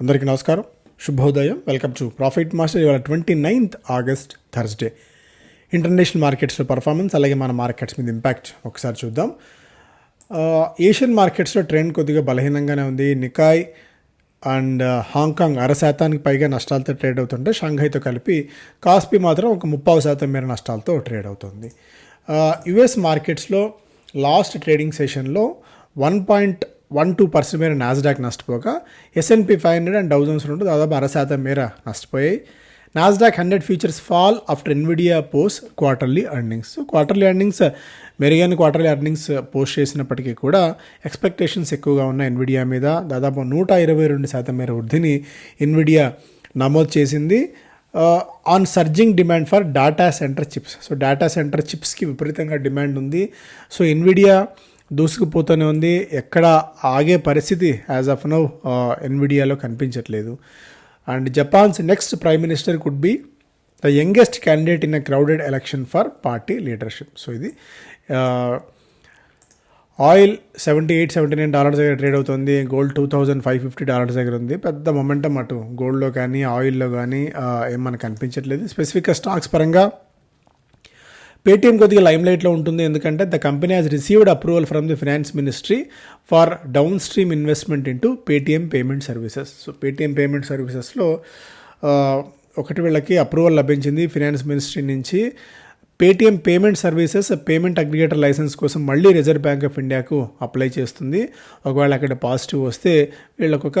అందరికీ నమస్కారం. శుభోదయం. Welcome to profit master. ఇవాళ twenty ninth August Thursday. International మార్కెట్స్లో పర్ఫార్మెన్స్ అలాగే మన మార్కెట్స్ మీద ఇంపాక్ట్ ఒకసారి చూద్దాం. ఏషియన్ మార్కెట్స్లో ట్రెండ్ కొద్దిగా బలహీనంగానే ఉంది. నికాయ్ అండ్ హాంకాంగ్ అర శాతానికి పైగా నష్టాలతో ట్రేడ్ అవుతుంటే షాంఘైతో కలిపి కాస్పీ మాత్రం ఒక ముప్పావు శాతం మేర నష్టాలతో ట్రేడ్ అవుతుంది. యుఎస్ మార్కెట్స్లో లాస్ట్ ట్రేడింగ్ సెషన్లో one point one two percent మేర Nasdaq నష్టపోగా S and P five hundred and thousands రెండు దాదాపు అర శాతం మేర నష్టపోయాయి. Nasdaq hundred futures fall after Nvidia post quarterly earnings. So quarterly earnings మెరుగైన క్వార్టర్లీ ఎర్నింగ్స్ పోస్ట్ చేసినప్పటికీ కూడా ఎక్స్పెక్టేషన్స్ ఎక్కువగా ఉన్న ఎన్విడియా మీద దాదాపు నూట ఇరవై రెండు శాతం మేర వృద్ధిని ఎన్విడియా నమోదు చేసింది. On surging demand for data center chips so data center చిప్స్కి విపరీతంగా డిమాండ్ ఉంది. సో ఎన్విడియా దూసుకుపోతూనే ఉంది. ఎక్కడ ఆగే పరిస్థితి యాజ్ ఆఫ్ నౌ ఎన్విడియాలో కనిపించట్లేదు. And Japan's next prime minister could be the youngest candidate in a crowded election for party leadership so ఇది oil seventy eight seventy nine dollars దగ్గర ట్రేడ్ అవుతుంది. Gold two thousand five fifty dollars దగ్గర ఉంది. పెద్ద momentum అటు గోల్డ్లో కానీ ఆయిల్లో కానీ ఏం మనకు కనిపించట్లేదు. స్పెసిఫిక్గా స్టాక్స్ పరంగా పేటీఎం కొద్దిగా లైమ్ లైట్లో ఉంటుంది. ఎందుకంటే the company has received approval from the finance ministry for downstream investment into Paytm payment services. So Paytm payment సర్వీసెస్లో ఒకటి వీళ్ళకి అప్రూవల్ లభించింది ఫినాన్స్ మినిస్ట్రీ నుంచి. Paytm payment services payment aggregator licence కోసం మళ్ళీ రిజర్వ్ బ్యాంక్ ఆఫ్ ఇండియాకు apply చేస్తుంది. ఒకవేళ అక్కడ పాజిటివ్ వస్తే వీళ్ళకొక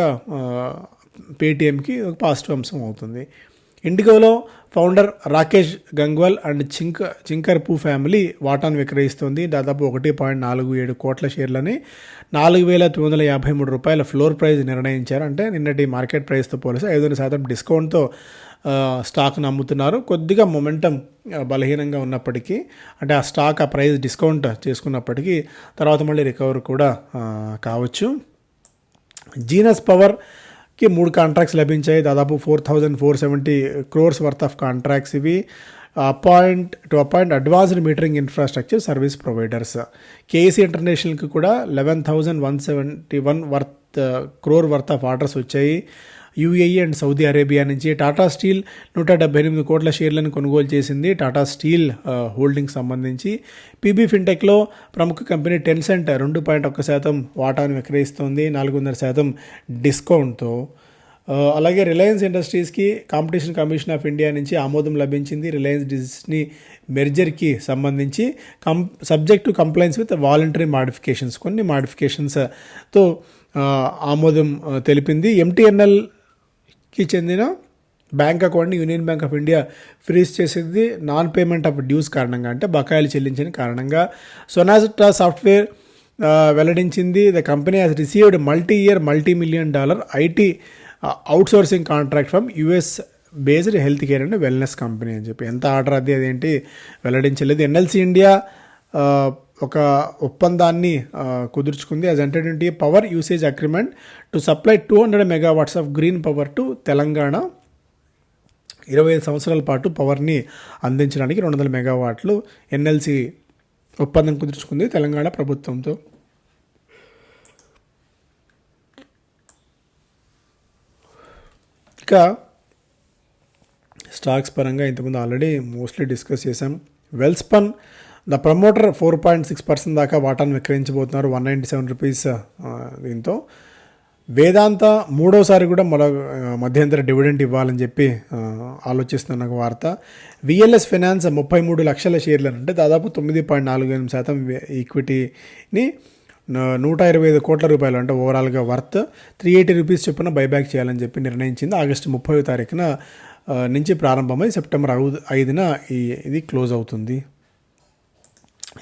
పేటీఎంకి ఒక పాజిటివ్ అంశం అవుతుంది. ఇండిగోలో ఫౌండర్ రాకేష్ గంగ్వాల్ అండ్ చింక చింకర్ పూ ఫ్యామిలీ వాటాను విక్రయిస్తుంది. దాదాపు ఒకటి పాయింట్ నాలుగు ఏడు కోట్ల షేర్లని నాలుగు వేల తొమ్మిది వందల యాభై మూడు రూపాయల ఫ్లోర్ ప్రైస్ నిర్ణయించారు. అంటే నిన్నటి మార్కెట్ ప్రైస్తో పోలిస్తే ఐదు శాతం డిస్కౌంట్తో స్టాక్ను అమ్ముతున్నారు కొద్దిగా మొమెంటం బలహీనంగా ఉన్నప్పటికీ అంటే ఆ స్టాక్ ఆ ప్రైస్ డిస్కౌంట్ చేసుకున్నప్పటికీ తర్వాత మళ్ళీ రికవర్ కూడా కావచ్చు. జీనస్ పవర్ కి మూడు కాంట్రాక్ట్స్ లభించాయి. దాదాపు four thousand four seventy crores worth of contracts ఇవి. Appoint to appoint advanced metering infrastructure service providers KC ఇంటర్నేషనల్కి కూడా eleven thousand one seventy one worth crore worth of orders వచ్చాయి. UAE and Saudi Arabia నుంచి Tata steel నూట డెబ్బై ఎనిమిది కోట్ల షేర్లను కొనుగోలు చేసింది టాటా స్టీల్ హోల్డింగ్ సంబంధించి. పీబీ ఫిన్టెక్లో ప్రముఖ కంపెనీ టెన్సెంట్ రెండు పాయింట్ ఒక్క శాతం వాటాను విక్రయిస్తోంది నాలుగున్నర శాతం డిస్కౌంట్తో. అలాగే రిలయన్స్ ఇండస్ట్రీస్కి కాంపిటీషన్ కమిషన్ ఆఫ్ ఇండియా నుంచి ఆమోదం లభించింది. రిలయన్స్ డిజిస్ని మెర్జర్కి సంబంధించి come subject to compliance with voluntary modifications కొన్ని మాడిఫికేషన్స్తో ఆమోదం తెలిపింది. ఎంటీఎన్ఎల్ కి చెందిన బ్యాంక్ అకౌంట్ని Union Bank of India freeze చేసింది. నాన్ పేమెంట్ ఆఫ్ డ్యూస్ కారణంగా అంటే బకాయిలు చెల్లించిన కారణంగా. సొనాజిటా సాఫ్ట్వేర్ వెల్లడించింది. The company has received multi year multi million dollar IT outsourcing contract from US based health care and wellness company అని చెప్పి. ఎంత ఆర్డర్ అది అదేంటి? వెల్లడించలేదు. ఎన్ఎల్సి ఇండియా ఒక ఒప్పందాన్ని కుదుర్చుకుంది. Has entered into power usage agreement to supply two hundred megawatts of green power to Telangana ఇరవై ఐదు సంవత్సరాల పాటు పవర్ని అందించడానికి రెండు వందల మెగావాట్లు ఎన్ఎల్సి ఒప్పందం కుదుర్చుకుంది తెలంగాణ ప్రభుత్వంతో. ఇక స్టాక్స్ పరంగా ఇంతకుముందు ఆల్రెడీ మోస్ట్లీ డిస్కస్ చేసాం Welspun the promoter four point six percent దాకా వాటాను విక్రయించబోతున్నారు. వన్ నైంటీ సెవెన్ రూపీస్ దీంతో. వేదాంత మూడోసారి కూడా మరో uh, మధ్యంతర డివిడెంట్ ఇవ్వాలని చెప్పి uh, ఆలోచిస్తున్న ఒక వార్త విఎల్ఎస్ ఫైనాన్స్ ముప్పై మూడు లక్షల షేర్లను అంటే దాదాపు తొమ్మిది పాయింట్ నాలుగు ఎనిమిది శాతం ఈక్విటీని నూట ఇరవై ఐదు కోట్ల రూపాయలు అంటే ఓవరాల్గా వర్త్ త్రీ ఎయిటీ రూపీస్ చొప్పున బైబ్యాక్ చేయాలని చెప్పి నిర్ణయించింది. ఆగస్టు ముప్పై తారీఖున uh, నుంచి ప్రారంభమై సెప్టెంబర్ ఐదు ఐదున ఈ ఇది క్లోజ్ అవుతుంది.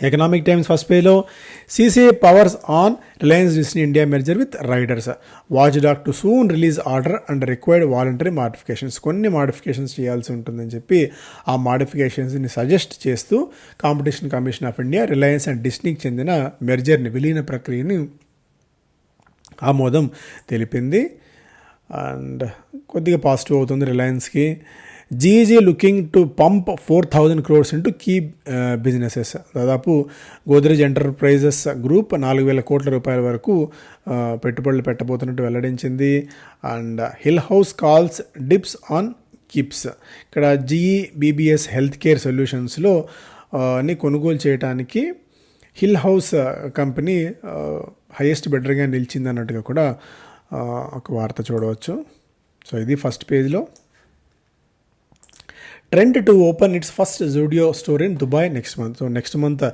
ఎకనామిక్ టైమ్స్ ఫస్ట్ పేలో CCI powers on Reliance Disney India merger with riders watchdog to soon release order and required voluntary modifications కొన్ని మాడిఫికేషన్స్ చేయాల్సి ఉంటుందని చెప్పి ఆ మాడిఫికేషన్స్ని సజెస్ట్ చేస్తూ Competition Commission of India Reliance and డిస్నీకి చెందిన మెర్జర్ని విలీన ప్రక్రియని ఆమోదం తెలిపింది. అండ్ కొద్దిగా పాజిటివ్ అవుతుంది రిలయన్స్కి GEG looking to pump four thousand crores into key businesses దాదాపు గోద్రేజ్ ఎంటర్ప్రైజెస్ గ్రూప్ నాలుగు వేల కోట్ల రూపాయల వరకు uh, పెట్టుబడులు పెట్టబోతున్నట్టు వెల్లడించింది. And Hill House calls dips on kips ఇక్కడ జీఈ బీబీఎస్ హెల్త్ కేర్ సొల్యూషన్స్లో ని కొనుగోలు చేయడానికి Hill House company uh, highest బెటర్గా uh, నిలిచింది అన్నట్టుగా కూడా ఒక వార్త చూడవచ్చు. సో ఇది ఫస్ట్ పేజ్లో Trent to open its first Zudio store in Dubai next month so next month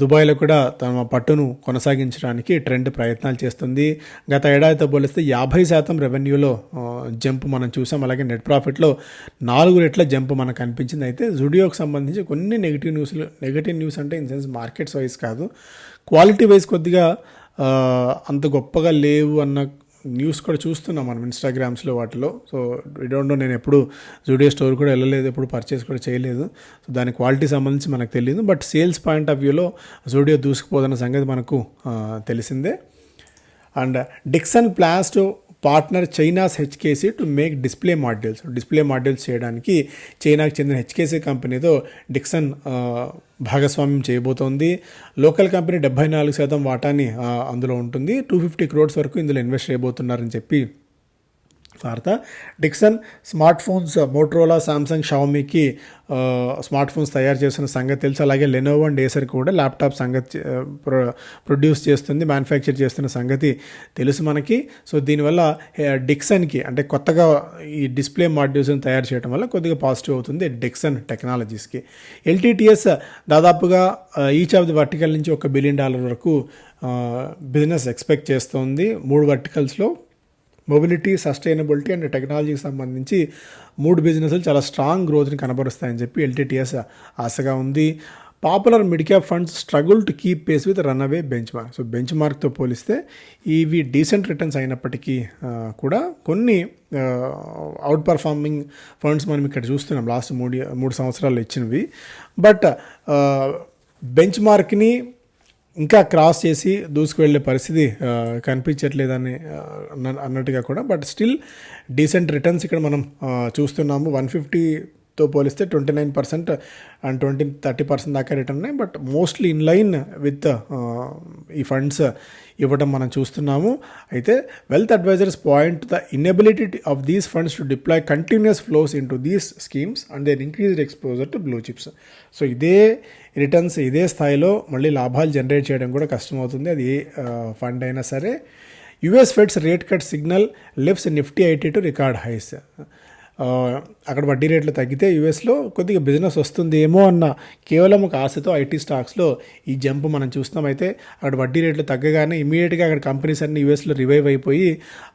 దుబాయ్లో కూడా తమ పట్టును కొనసాగించడానికి ట్రెండ్ ప్రయత్నాలు చేస్తుంది. గత ఏడాదితో పోలిస్తే యాభై శాతం రెవెన్యూలో జంప్ uh, మనం చూసాం. అలాగే నెట్ ప్రాఫిట్లో నాలుగు రెట్ల జంప్ మనకు కనిపించింది అయితే జుడియోకి సంబంధించి కొన్ని నెగిటివ్ న్యూస్లు నెగిటివ్ న్యూస్ అంటే ఇన్ సెన్స్ మార్కెట్స్ వైజ్ కాదు. క్వాలిటీ వైజ్ కొద్దిగా uh, అంత గొప్పగా లేవు అన్న న్యూస్ కూడా చూస్తున్నాం మనం ఇన్స్టాగ్రామ్స్లో వాటిలో. సో ఐ డోంట్ నో నేను ఎప్పుడు జూడియో స్టోర్ కూడా వెళ్ళలేదు ఎప్పుడు పర్చేస్ కూడా చేయలేదు. సో దాని క్వాలిటీ సంబంధించి మనకు తెలియదు. బట్ సేల్స్ పాయింట్ ఆఫ్ వ్యూలో జూడియో దూసుకుపోతున్న సంగతి మనకు తెలిసిందే. And Dixon plans to partner China's HKC to make display modules display modules చేయడానికి చైనాకు చెందిన హెచ్కేసీ కంపెనీతో డిక్సన్ భాగస్వామ్యం చేయబోతోంది. లోకల్ కంపెనీ డెబ్బై నాలుగు శాతం వాటాని అందులో ఉంటుంది. టూ ఫిఫ్టీ క్రోడ్స్ వరకు ఇందులో ఇన్వెస్ట్ చేయబోతున్నారని చెప్పి వార్త. Dixon smart phones Motorola Samsung షామీకి smart phones తయారు చేస్తున్న సంగతి తెలుసు. అలాగే లెనోవో అండ్ ఏసర్ కూడా ల్యాప్టాప్ సంగతి ప్రొ ప్రొడ్యూస్ చేస్తుంది మ్యానుఫ్యాక్చర్ చేస్తున్న సంగతి తెలుసు మనకి. సో దీనివల్ల డిక్సన్కి అంటే కొత్తగా ఈ డిస్ప్లే మాడ్యూల్స్ని తయారు చేయడం వల్ల కొద్దిగా పాజిటివ్ అవుతుంది డిక్సన్ టెక్నాలజీస్కి. ఎల్టీటీఎస్ దాదాపుగా ఈచ్ ఆఫ్ ది వర్టికల్ నుంచి ఒక బిలియన్ డాలర్ వరకు బిజినెస్ ఎక్స్పెక్ట్ చేస్తోంది. మూడు వర్టికల్స్లో మొబిలిటీ సస్టైనబిలిటీ అండ్ టెక్నాలజీకి సంబంధించి మూడు బిజినెస్లు చాలా స్ట్రాంగ్ గ్రోత్ని కనబరుస్తాయని చెప్పి ఎల్టీటీఎస్ ఆశగా ఉంది popular mid cap funds struggle to keep pace with runaway benchmark so bench మార్క్తో పోలిస్తే ఇవి డీసెంట్ రిటర్న్స్ అయినప్పటికీ కూడా కొన్ని అవుట్ పర్ఫార్మింగ్ ఫండ్స్ మనం ఇక్కడ చూస్తున్నాం. లాస్ట్ మూడు మూడు సంవత్సరాలు ఇచ్చినవి. బట్ బెంచ్ మార్క్ని ఇంకా క్రాస్ చేసి దూసుకువెళ్ళే పరిస్థితి కనిపించట్లేదని అన్న- అన్నట్టుగా కూడా. బట్ స్టిల్ డీసెంట్ రిటర్న్స్ ఇక్కడ మనం చూస్తున్నాము. వన్ ఫిఫ్టీ తో పోలిస్తే twenty nine percent and twenty thirty percent దాకా రిటర్న్ ఉన్నాయి. But mostly in line with ఈ ఫండ్స్ ఇవ్వడం మనం చూస్తున్నాము. అయితే wealth advisers point the inability of these funds to deploy continuous flows into these schemes and their increased exposure to blue chips so ఇదే returns ఇదే స్థాయిలో మళ్ళీ లాభాలు జనరేట్ చేయడం కూడా కష్టమవుతుంది. అది ఏ ఫండ్ అయినా సరే. US Fed's rate cut signal lifts Nifty IT to record highs అక్కడ వడ్డీ రేట్లు తగ్గితే యూఎస్లో కొద్దిగా బిజినెస్ వస్తుంది ఏమో అన్న కేవలం ఒక ఆశతో ఐటీ స్టాక్స్లో ఈ జంప్ మనం చూస్తున్నాం. అయితే అక్కడ వడ్డీ రేట్లు తగ్గగానే ఇమీడియట్గా అక్కడ కంపెనీస్ అన్ని యూఎస్లో రివైవ్ అయిపోయి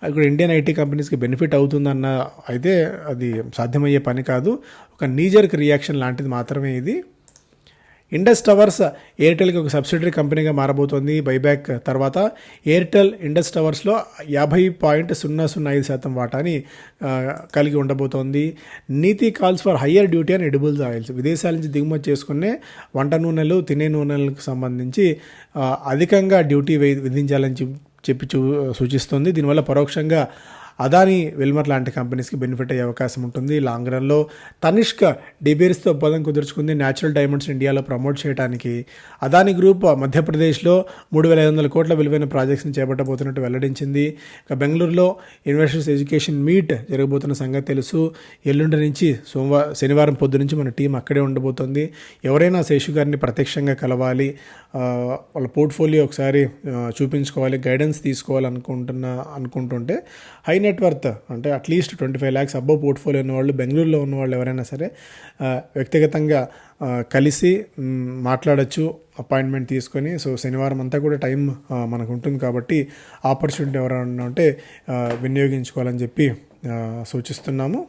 అక్కడ ఇండియన్ ఐటీ కంపెనీస్కి బెనిఫిట్ అవుతుందన్న అయితే అది సాధ్యమయ్యే పని కాదు. ఒక నీజర్క్ రియాక్షన్ లాంటిది మాత్రమే ఇది. ఇండస్ టవర్స్ ఎయిర్టెల్కి ఒక సబ్సిడరీ కంపెనీగా మారబోతోంది. బైబ్యాక్ తర్వాత ఎయిర్టెల్ ఇండస్ టవర్స్లో యాభై పాయింట్ సున్నా సున్నా ఐదు శాతం వాటాని కలిగి ఉండబోతోంది. NITI calls for higher duty అని ఎడిబుల్స్ ఆయిల్స్ విదేశాల నుంచి దిగుమతి చేసుకునే వంట నూనెలు తినే నూనెలకు సంబంధించి అధికంగా డ్యూటీ విధించాలని చెప్పి చూ సూచిస్తుంది. దీనివల్ల పరోక్షంగా అదాని వెల్మర్ లాంటి కంపెనీస్కి బెనిఫిట్ అయ్యే అవకాశం ఉంటుంది. లాంగ్ రన్లో తనిష్క డిబేర్స్తో ఒప్పందం కుదుర్చుకుంది. న్యాచురల్ డైమండ్స్ ఇండియాలో ప్రమోట్ చేయడానికి అదాని గ్రూప్ మధ్యప్రదేశ్లో మూడు వేల ఐదు వందల కోట్ల విలువైన ప్రాజెక్ట్స్ని చేపట్టబోతున్నట్టు వెల్లడించింది. ఇక బెంగళూరులో ఇన్వెస్టర్స్ ఎడ్యుకేషన్ మీట్ జరగబోతున్న సంగతి తెలుసు. ఎల్లుండి నుంచి సోమవారం శనివారం పొద్దు నుంచి మన టీం అక్కడే ఉండబోతోంది. ఎవరైనా శేషు గారిని ప్రత్యక్షంగా కలవాలి వాళ్ళ పోర్ట్ఫోలియో ఒకసారి చూపించుకోవాలి గైడెన్స్ తీసుకోవాలనుకుంటున్న అనుకుంటుంటే నెట్వర్త్ అంటే అట్లీస్ట్ ట్వంటీ ఫైవ్ ల్యాక్స్ అబ్బో పోర్ట్ఫోలియో ఉన్నవాళ్ళు బెంగళూరులో ఉన్నవాళ్ళు ఎవరైనా సరే వ్యక్తిగతంగా కలిసి మాట్లాడచ్చు మాట్లాడొచ్చు అపాయింట్మెంట్ తీసుకొని. సో శనివారం అంతా కూడా టైం మనకు ఉంటుంది కాబట్టి ఆపర్చునిటీ ఎవరైనా ఉంటే వినియోగించుకోవాలని చెప్పి సూచిస్తున్నాము.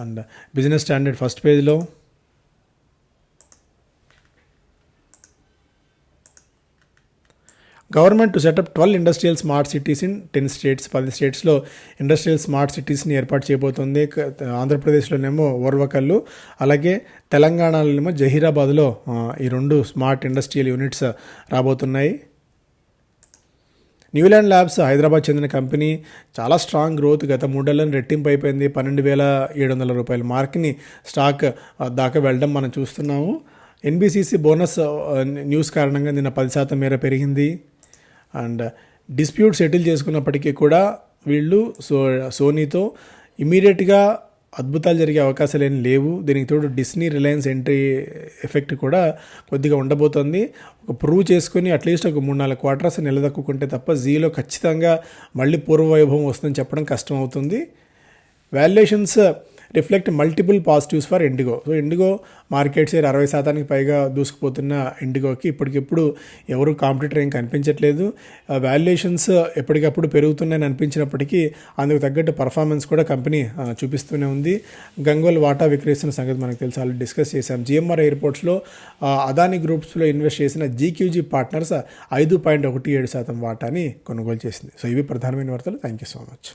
అండ్ బిజినెస్ స్టాండర్డ్ ఫస్ట్ పేజ్లో government to set up twelve industrial smart cities in ten states. పది స్టేట్స్లో ఇండస్ట్రియల్ స్మార్ట్ సిటీస్ని ఏర్పాటు చేయబోతోంది. క- ఆంధ్రప్రదేశ్లోనేమో ఓర్వకల్లు అలాగే తెలంగాణలోనేమో జహీరాబాద్లో ఈ రెండు స్మార్ట్ ఇండస్ట్రియల్ యూనిట్స్ రాబోతున్నాయి. న్యూలాండ్ ల్యాబ్స్ హైదరాబాద్ చెందిన కంపెనీ చాలా స్ట్రాంగ్ గ్రోత్ గత మూడేళ్ళను రెట్టింపు అయిపోయింది. పన్నెండు వేల ఏడు వందల రూపాయల మార్క్ని స్టాక్ దాకా వెళ్ళడం మనం చూస్తున్నాము. ఎన్బిసిసి బోనస్ న్యూస్ కారణంగా నిన్న పది శాతం మేర పెరిగింది. అండ్ డిస్ప్యూట్ సెటిల్ చేసుకున్నప్పటికీ కూడా వీళ్ళు సో సోనీతో ఇమీడియట్గా అద్భుతాలు జరిగే అవకాశాలు ఏం లేవు. దీనికి తోడు డిస్నీ రిలయన్స్ ఎంట్రీ ఎఫెక్ట్ కూడా కొద్దిగా ఉండబోతుంది. ఒక ప్రూవ్ చేసుకుని అట్లీస్ట్ ఒక మూడు నాలుగు క్వార్టర్స్ నిలదక్కుంటే తప్ప జీలో ఖచ్చితంగా మళ్ళీ పూర్వ వైభవం వస్తుందని చెప్పడం కష్టం అవుతుంది valuations reflect multiple positives for IndiGo. So IndiGo market share అరవై శాతానికి పైగా దూసుకుపోతున్న ఇండిగోకి ఇప్పటికిప్పుడు ఎవరు కాంపిటీటర్ ఏం కనిపించట్లేదు. వాల్యుయేషన్స్ ఎప్పటికప్పుడు పెరుగుతున్నాయని అనిపించినప్పటికీ అందుకు తగ్గట్టు పర్ఫార్మెన్స్ కూడా కంపెనీ చూపిస్తూనే ఉంది. గంగోల్ వాటా విక్రయిస్తున్న సంగతి మనకు తెలుసు. ఆల్రెడీ డిస్కస్ చేశాం. జిఎంఆర్ ఎయిర్పోర్ట్స్లో అదాని గ్రూప్స్లో ఇన్వెస్ట్ చేసిన జీక్యూజీ పార్ట్నర్స్ ఐదు పాయింట్ ఒకటి ఏడు శాతం వాటాని కొనుగోలు చేసింది. సో ఇవి ప్రధానమైన వార్తలు. Thank you so much